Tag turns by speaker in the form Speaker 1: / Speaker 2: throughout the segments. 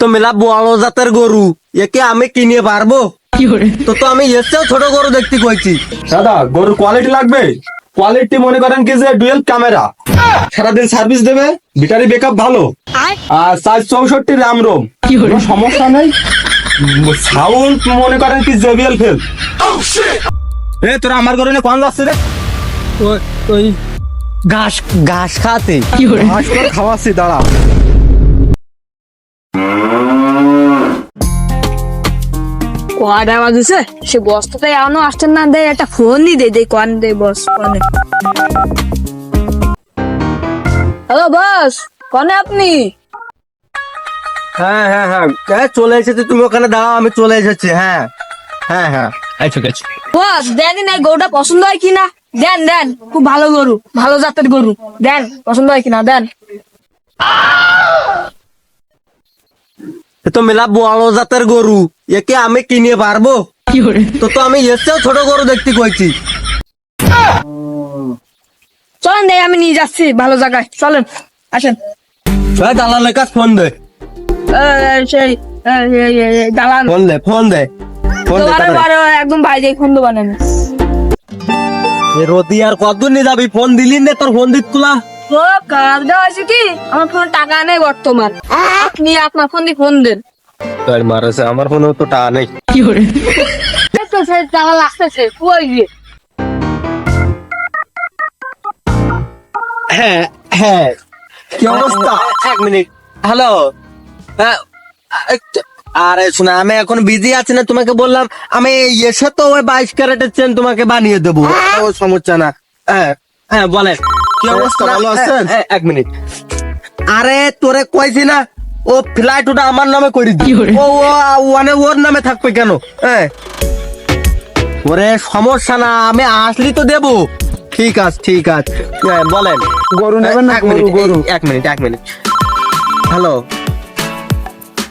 Speaker 1: তো মেলা বড় জাতের গরু একে আমি কিনে পারব? তো তো আমি চেয়েও ছোট গরু দেখতে কইছি।
Speaker 2: দাদা গরুর কোয়ালিটি লাগবে? কোয়ালিটি মনে করেন কি যে ডুয়েল ক্যামেরা সারাদিন সার্ভিস দেবে ব্যাটারি ব্যাকআপ ভালো। আর সাইজ চৌষট্টি র্যাম রোম কোনো সমস্যা নেই। সাউন্ড মনে করেন কি জেবিএল ফেল এ তোরা আমার গরু নিয়ে কোন যাচ্ছে রে?
Speaker 1: ওই- ওই ঘাস ঘাস খাতে
Speaker 2: ঘাস করে খাওয়াচ্ছি দাঁড়া।
Speaker 3: কয়টা বাজেছে? সে বস্তাতে এখনও আসছেন না দেয় একটা ফোন দি দে কোন দে বস কোনে। হ্যালো বস কোনে আপনি?
Speaker 1: হ্যাঁ হ্যাঁ হ্যাঁ এ, চলে এসেছি তুমি ওখানে দাঁড়াও আমি চলে এসেছি হ্যাঁ হ্যাঁ হ্যাঁ।
Speaker 2: আচ্ছা আচ্ছা।
Speaker 3: বস দেন না গরুটা পছন্দ হয় কিনা? দেন দেন খুব ভালো গরু ভালো জাতের গরু। দেন পছন্দ হয় কিনা? দেন।
Speaker 1: তো মেলা বড় জাতের গরু একে আমি কিনে পারব? তো তো আমি চেয়েও ছোট গরু দেখতে কইছি।
Speaker 3: চলেন দেয় আমি নিয়ে যাচ্ছি ভালো জায়গায়। চলেন আসেন।
Speaker 1: দালালের কাছে ফোন দে।
Speaker 3: সেই দালান
Speaker 1: ফোন দে ফোন দে ফোন দে
Speaker 3: দোকানের একদম বাইরে ফোন বানানো
Speaker 1: এ আর কতদূর নিয়ে যাবি? ফোন দিলি নে তোর ফোন দিত তুলা
Speaker 3: আছে কি? আমার ফোন টাকা নেই বর্তমান। আপনি আপনার ফোন দিয়ে ফোন দেন।
Speaker 1: তোর মারেছে আমার ফোনেও তো টাকা নেই।
Speaker 3: লাগতেছে টাকা লাগতেছে কই গিয়ে?
Speaker 1: হ্যাঁ হ্যাঁ। কি অবস্থা? এক মিনিট। হ্যালো হ্যাঁ আরে শোনা আমি এখন বিজি আছি না তোমাকে বললাম আমি এসে তো ওই বাইশ ক্যারেটের চেন তোমাকে বানিয়ে দেবো। সমস্যা না। হ্যাঁ হ্যাঁ বলেন।
Speaker 2: কি অবস্থা? ভালো আছেন?
Speaker 1: এক মিনিট। আরে তোরে কইছি না ও ফ্লাইট ওটা আমার নামে করে দি। ও ও মানে ওর নামে থাকবে কেন? হ্যাঁ ওরে সমস্যা না আমি আসলি তো দেবো। ঠিক আছে ঠিক আছে। বলেন।
Speaker 2: গরু নেবেন না
Speaker 1: এক
Speaker 2: গরু গরু?
Speaker 1: এক মিনিট এক মিনিট। হ্যালো।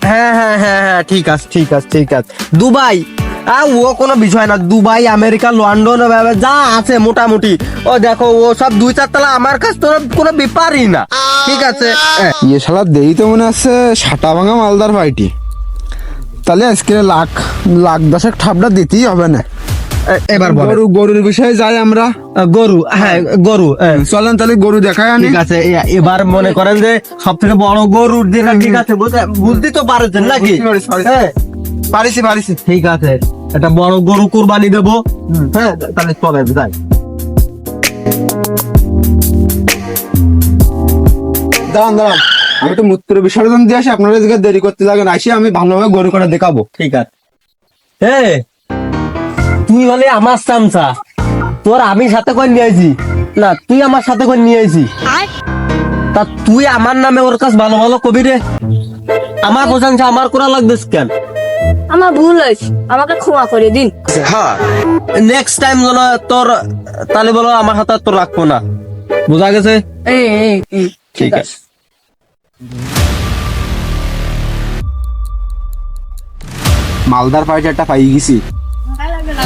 Speaker 1: হ্যাঁ হ্যাঁ হ্যাঁ হ্যাঁ ঠিক আছে ঠিক আছে ঠিক আছে। দুবাই ও কোনো বিষয় না দুবাই আমেরিকা লন্ডন যা আছে মোটামুটি। ও দেখো ও সব দুই চার তলা আমার কাছে তো কোনো ব্যাপারই না। ঠিক আছে।
Speaker 4: ইয়ে শালা দেই তো মনে হচ্ছে সাটা ভাঙা মালদার পাইটি তাহলে আজকে লাখ লাখ দশেক ঠাপটা দিতেই হবে না।
Speaker 1: এবার
Speaker 4: গরু গরুর বিষয়ে যাই আমরা।
Speaker 1: গরু হ্যাঁ গরু।
Speaker 4: চলেন তাহলে গরু দেখাই আনি।
Speaker 1: ঠিক আছে এবার মনে করেন যে সব থেকে বড় গরুর যেটা ঠিক আছে বুঝতে- তো পারছেন নাকি। হ্যাঁ।
Speaker 4: পারিছি পারিছি।
Speaker 1: ঠিক আছে। একটা বড় গরু কুরবানি দেবো। হ্যাঁ তাহলে চলে যাই।
Speaker 4: দাঁড়ান দাঁড়ান। আমি একটু মূত্র বিসর্জন দিয়ে আসি আপনারা এদিকে দেরি করতে লাগেন আসি আমি ভালোভাবে গরু করে দেখাবো।
Speaker 1: ঠিক আছে। এ তুই হলে আমার চামচা। তোর আমি সাথে করে নিয়ে আইছি। না তুই আমার সাথে করে নিয়ে আইছি। তা তুই আমার নামে ওর কাছে ভালো ভালো কবি রে। আমার প্রশংসা আমার করা লাগবে কেন?
Speaker 3: আমার ভুল হয়েছে। আমাকে ক্ষমা করে দিন।
Speaker 1: হ্যাঁ নেক্সট টাইম যেন তোর তাহলে বলো আমার হাতে তোর রাখব না। বোঝা গেছে? ঠিক আছে।
Speaker 4: মালদার পাইটি একটা পাই গেছি।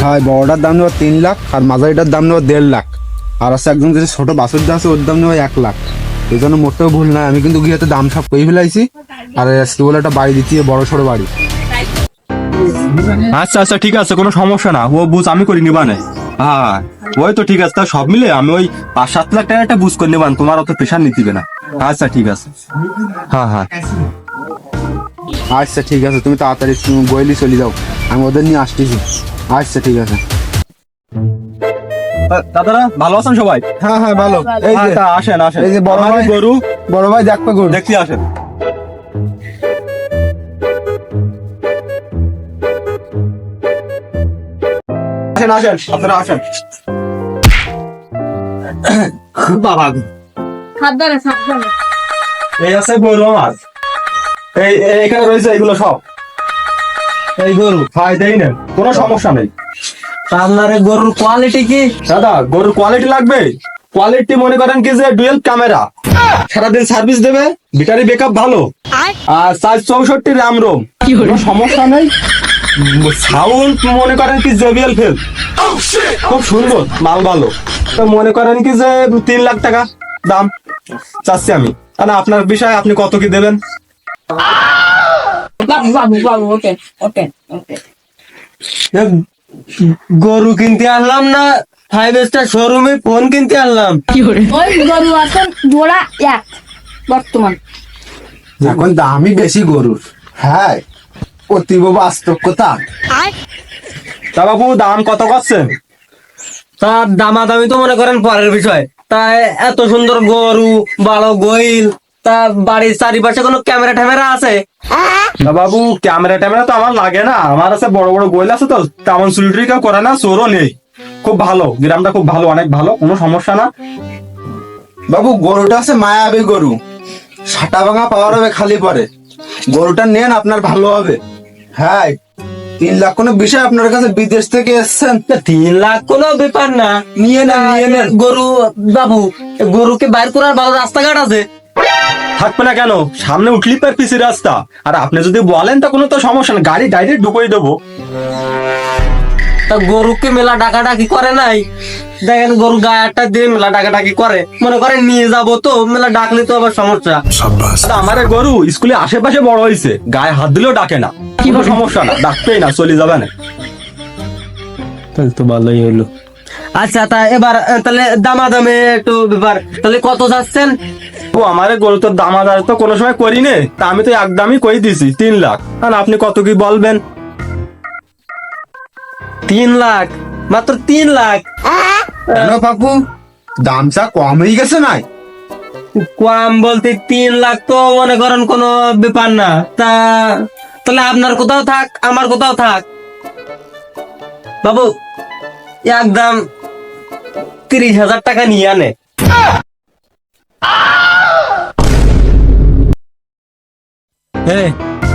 Speaker 4: হ্যাঁ বড়টার দাম নেব তিন লাখ আর মাঝারিটার দাম নেব দেড় লাখ। আর আছে একদম যে ছোট বাসুর দাম আছে ওর দাম নেব এক লাখ। এই জন্য মোটেও ভুল নাই আমি কিন্তু গিয়ে দাম সব কই ফেলাইছি। আর আজকে বলে একটা বাড়ি দিচ্ছি বড় সড়ো বাড়ি।
Speaker 2: আচ্ছা আচ্ছা ঠিক আছে কোনো সমস্যা না। ও বুঝ আমি করে নিবানে হ্যাঁ ওই তো ঠিক আছে তা সব মিলে আমি ওই পাঁচ সাত লাখ টাকা একটা বুঝ করে নিবান তোমার অত প্রেশার নিতে না। আচ্ছা ঠিক আছে। হ্যাঁ হ্যাঁ।
Speaker 4: আচ্ছা ঠিক আছে তুমি তাড়াতাড়ি তুমি গইলি চলে যাও আমি ওদের নিয়ে আসতেছি। আচ্ছা ঠিক আছে।
Speaker 2: দাদারা ভালো আছেন সবাই?
Speaker 4: হ্যাঁ হ্যাঁ ভালো। এই যে
Speaker 2: আসেন আসেন।
Speaker 4: এই যে বড় ভাই-
Speaker 2: গরু
Speaker 4: বড় ভাই দেখবে গরু।
Speaker 2: দেখতে আসেন। আসেন আসেন আপনারা আসেন। বাবা
Speaker 3: সাবধানে সাবধানে
Speaker 2: এই আছে গরু আমার। এই এখানে রয়েছে এগুলো সব।
Speaker 1: এই গরু
Speaker 2: খাই দেই নেন কোনো সমস্যা নেই।
Speaker 1: আপনার গরুর কোয়ালিটি কি?
Speaker 2: দাদা গরুর কোয়ালিটি লাগবে? কোয়ালিটি মনে করেন কি যে ডুয়েল ক্যামেরা সারাদিন সার্ভিস দেবে ব্যাটারি ব্যাকআপ ভালো। আর সাইজ চৌষট্টি র্যাম রোম কোনো সমস্যা নেই? সাউন্ড মনে করেন কি জেবিএল ফেল খুব সুন্দর মাল ভালো। তো মনে করেন কি যে তিন লাখ টাকা দাম? চাচ্ছি আমি। না আপনার বিষয় আপনি কত কি দেবেন?
Speaker 1: গরু কিনতে আনলাম না ফাইভ স্টার শোরুমে ফোন কিনতে আনলাম।
Speaker 3: ওই গরু এখন জোড়া এক বর্তমান।
Speaker 4: এখন দামই বেশি গরুর। হ্যাঁ অতীব বাস্তব কথা
Speaker 2: তা বাবু দাম কত করছেন?
Speaker 1: তার দামাদামি তো মনে করেন পরের বিষয়। তাই এত সুন্দর গরু বড় গইল তা বাড়ির চারিপাশে কোনো ক্যামেরা ট্যামেরা আছে?
Speaker 2: তা বাবু ক্যামেরা ট্যামেরা তো আমার লাগে না। আমার আছে বড় বড় গোয়েল আছে তো তেমন চুলটুরি কেউ করে না চোরও নেই। খুব ভালো গ্রামটা খুব ভালো অনেক ভালো কোনো সমস্যা না।
Speaker 4: বাবু গরুটা আছে মায়াবী গরু। সাটা ভাঙা পাওয়ার হবে খালি পরে। গরুটা নেন আপনার ভালো হবে। হ্যাঁ তিন লাখ কোনো বিষয় আপনার কাছে বিদেশ থেকে এসছেন?
Speaker 1: তিন লাখ কোনো ব্যাপার না।
Speaker 4: নিয়ে নেন নিয়ে নেন।
Speaker 1: গরু বাবু গরুকে বাইর করার ভালো রাস্তাঘাট আছে।
Speaker 2: থাকবে না কেন? সামনে উঠলি পার পিসি রাস্তা। আর আপনি যদি বলেন তা কোনো তো সমস্যা না। গাড়ি ডাইরেক্ট ঢুকিয়ে দেবো।
Speaker 1: তা গরুকে মেলা ডাকাডাকি করে নাই? দেখেন গরু গায়ে একটা দিয়ে মেলা ডাকাডাকি করে। মনে করেন নিয়ে যাব তো মেলা ডাকলে তো আবার সমস্যা।
Speaker 2: আমার গরু স্কুলে আশেপাশে বড় হয়েছে গায়ে হাত দিলেও ডাকে না। সমস্যা? না ডাকতেই না চলে যাবে না।
Speaker 1: তাহলে তো ভালোই হলো। আচ্ছা তা এবার তাহলে দামাদামে একটু ব্যাপার। তাহলে কত যাচ্ছেন?
Speaker 2: ও আমার গরু তো দাম তো কোনো সময় করি নে। তা আমি তো একদমই কই দিছি তিন লাখ। আর আপনি কত কি বলবেন?
Speaker 1: তিন লাখ? মাত্র তিন লাখ?
Speaker 4: কেন পাপু দামটা কম হয়ে গেছে নাই?
Speaker 1: কম বলতে তিন লাখ তো মনে করেন কোনো ব্যাপার না। তা তাহলে আপনার কোথাও থাক আমার কোথাও থাক। বাবু একদম তিরিশ হাজার টাকা নিয়ে আনে।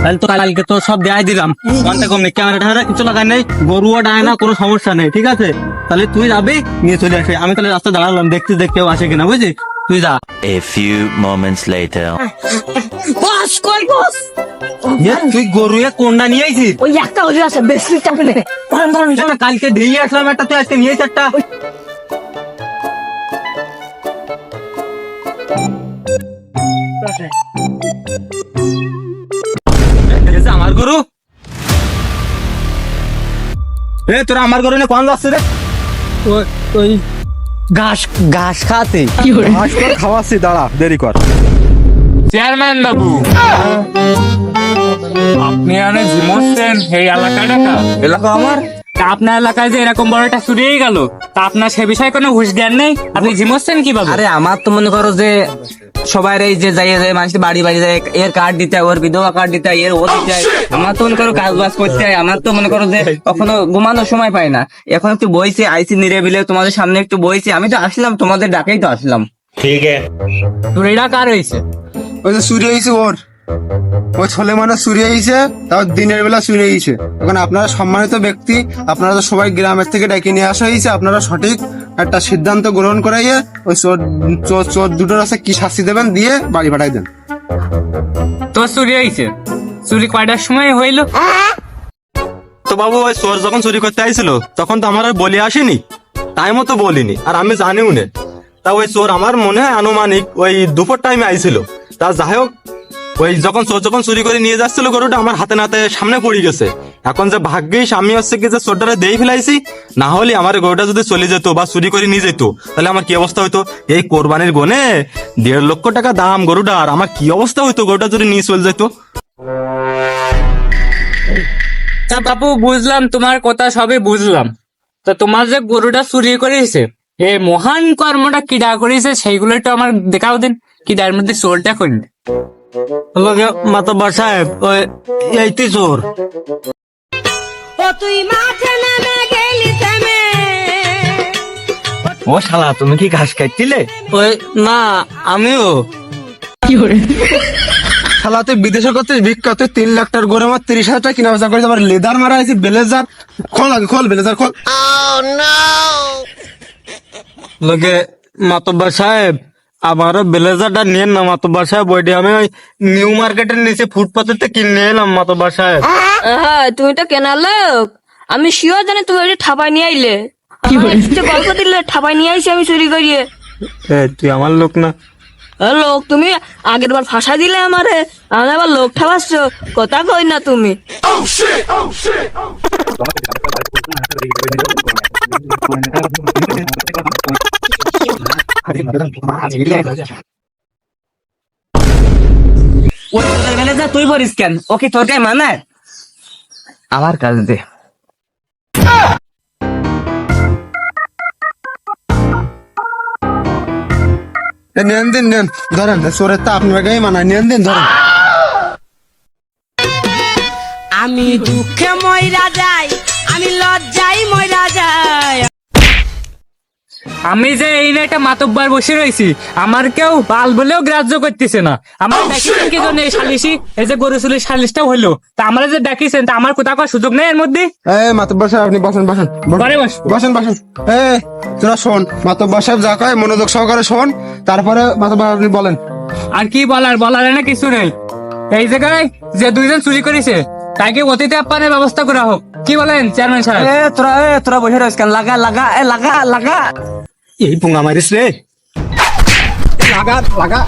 Speaker 1: তাহলে তো কালকে তো সব দিলাম। ঘণ্টা কম নেই ক্যামেরা ট্যামেরা কিছু লাগাই নেই গরুও ডায় না কোনো সমস্যা নেই ঠিক আছে? তাহলে তুই যাবি নিয়ে চলে আমি তাহলে রাস্তা দাঁড়ালাম দেখতে দেখ কেউ আসে কিনা বুঝলি? তুই যা।
Speaker 5: A few moments later.
Speaker 3: বস কই বস
Speaker 1: এ, তুই গরু এ কোনটা নিয়ে আইছিস?
Speaker 3: ওই একটা হলে আছে বেশি চাপে নেই। ধরেন ধরেন
Speaker 1: না, কালকে দিয়ে আসলাম একটা তুই আজকে নিয়ে আইছিস একটা। এই যে আমার গরু।
Speaker 2: এ তোরা আমার গরু নিয়ে কোন যাচ্ছে রে?
Speaker 1: ওই ওই ঘাস ঘাস খাতে
Speaker 2: ঘাস কর খাওয়াচ্ছি দাঁড়া দেরি কর।
Speaker 6: চেয়ারম্যান বাবু। আপনি এখানে ঝিমোচ্ছেন এই এলাকাটা কার?
Speaker 1: এলাকা আমার?
Speaker 6: তা আপনার এলাকায় যে এরকম বড় একটা চুরি হয়ে গেল তা আপনার সে বিষয়ে কোনো হুশ জ্ঞান নেই? আপনি ঝিমোচ্ছেন কীভাবে?
Speaker 7: আরে আমার তো মনে করো যে সবাই এই যে যাই যায় মানুষের বাড়ি বাড়ি যায় এর কার্ড দিতে হয় ওর বিধবা কার্ড দিতে হয় এর ও দিতে হয়। আমার তো মনে করো কাজ বাজ করতে হয় আমার তো মনে করো যে কখনো ঘুমানোর সময় পাই না। এখন একটু বইছি আইসি নিরেবিলে তোমাদের সামনে একটু বইছি আমি তো আসলাম তোমাদের ডাকেই তো আসলাম। ঠিক আছে।
Speaker 6: চুরিটা কার হয়েছে
Speaker 4: ওই যে চুরি হয়েছে ওর। ও ছেলে মানুষ চুরি হয়েছে তাও দিনের বেলা চুরি হয়েছে এখন আপনারা সম্মানিত ব্যক্তি আপনারা তো সবাই গ্রামের থেকে ডেকে নিয়ে আসা হয়েছে আপনারা সঠিক একটা সিদ্ধান্ত গ্রহণ করাইয়ে ওই চোর চোর চোর দুটোর আছে কি শাস্তি দেবেন দিয়ে বাড়ি পাঠাই দেন।
Speaker 6: তো চুরি হয়েছে চুরি কয়টার সময় হইল?
Speaker 2: তো বাবু ওই চোর যখন চুরি করতে আইছিল তখন তো আমার আর বলি আসেনি। তাই মতো বলিনি আর আমি জানিও নে। তা ওই চোর আমার মনে হয় আনুমানিক ওই দুপুর টাইমে আইছিল। তা যাই হোক, ওই যখন চোর যখন চুরি করে নিয়ে যাচ্ছিল গরুটা আমার হাতে নাতে সামনে পড়ে গেছে। এখন যে ভাগ্যিস আমি হচ্ছে কি যে চোরটারে দেই ফেলাইছি, না হলে আমার গরুটা যদি চলে যেত বা চুরি করে নিয়ে যেত, তাহলে আমার কি অবস্থা হইতো? এই কোরবানির গনে দেড় লক্ষ টাকা দাম গরুটার আমার কি অবস্থা হইতো গরুটা যদি নিয়ে চলে যেত?
Speaker 6: বাপু, বুঝলাম, তোমার কথা সবই বুঝলাম। তা তোমার যে গরুটা চুরি করেছে এ মহান কর্মটা কিডা করেছে সেইগুলো একটু আমার দেখাও দিন। কিডার মধ্যে চোরটা করেন
Speaker 1: লগে মাতব্বর সাহেব ওই এইটি চোর।
Speaker 3: ও তুই মাঠে নেমে গেলি থেমে।
Speaker 1: ও শালা তুমি কি ঘাস খাইছিলে ওই না আমিও।
Speaker 4: শালা তুই বিদেশে করছিস ভিক্ষা তুই তিন লাখ টাকার গরু আমার তিরিশ হাজার টাকা কিনা বেচা করেছে আবার লেদার মারা আছে ব্লেজার। খোল আগে খোল ব্লেজার খোল।
Speaker 1: লগে মাতব্বর সাহেব আমারও ব্লেজারটা নিয়ে না মাতব্বর সাহেব ওইটি আমি ওই নিউ মার্কেটের নিচে ফুটপাতের থেকে কিনে এলাম মাতব্বর সাহেব।
Speaker 3: হ্যাঁ তুমি তো কেনা লোক। আমি শিওর জানি তুমি ওইটা ঠাপাই নিয়ে আইলে। গল্প দিলে ঠাপাই নিয়ে আইছি আমি চুরি করিয়ে।
Speaker 1: এ তুই আমার লোক না।
Speaker 3: লোক তুমি আগের বার ফাঁসা দিলে আমারে আমি আবার লোক ঠাবাচ্ছ কথা কই না তুমি?
Speaker 7: ওই তোদের বেলে তুই পড়িস কেন ওকে তোর আমার কাজ দে
Speaker 4: নেন ধরেন তা আপনার গায়ে মানায় নেন ধরেন
Speaker 8: আমি দুঃখে ময়রা যাই, আমি লজ্জাই ময়রা যাই।
Speaker 6: আমি যে এই না একটা মাতব্বার বসে রয়েছি আমার কেউ বাল বলেও গ্রাহ্য করতেছে না। আমার ডাকিছেন কি জন্য এই সালিশি এই যে গরু চুলির সালিশটা হলো? তা আমার যে ডাকিছেন তা আমার কোথাও কোনো সুযোগ নেই এর মধ্যে?
Speaker 4: এ মাতব্বর সাহেব আপনি বসেন বসেন বসেন।
Speaker 6: ঘরে বস।
Speaker 4: বসেন বসেন। এ তোরা শোন মাতব্বর সাহেব যা কয় মনোযোগ সহকারে শোন তারপরে মাতব্বর আপনি বলেন।
Speaker 6: আর কি বলার বলার না কিছু নেই। এই জায়গায় যে দুইজন চুরি করেছে তাকে অতীতে আপ্যানের ব্যবস্থা করা হোক। কি বলেন চেয়ারম্যান সাহেব?
Speaker 7: এ তোরা এ তোরা বসে রয়েছ কেন? লাগা লাগা এ লাগা লাগা।
Speaker 2: এই পুঙ্গা মারিস রে। লাগা লাগা।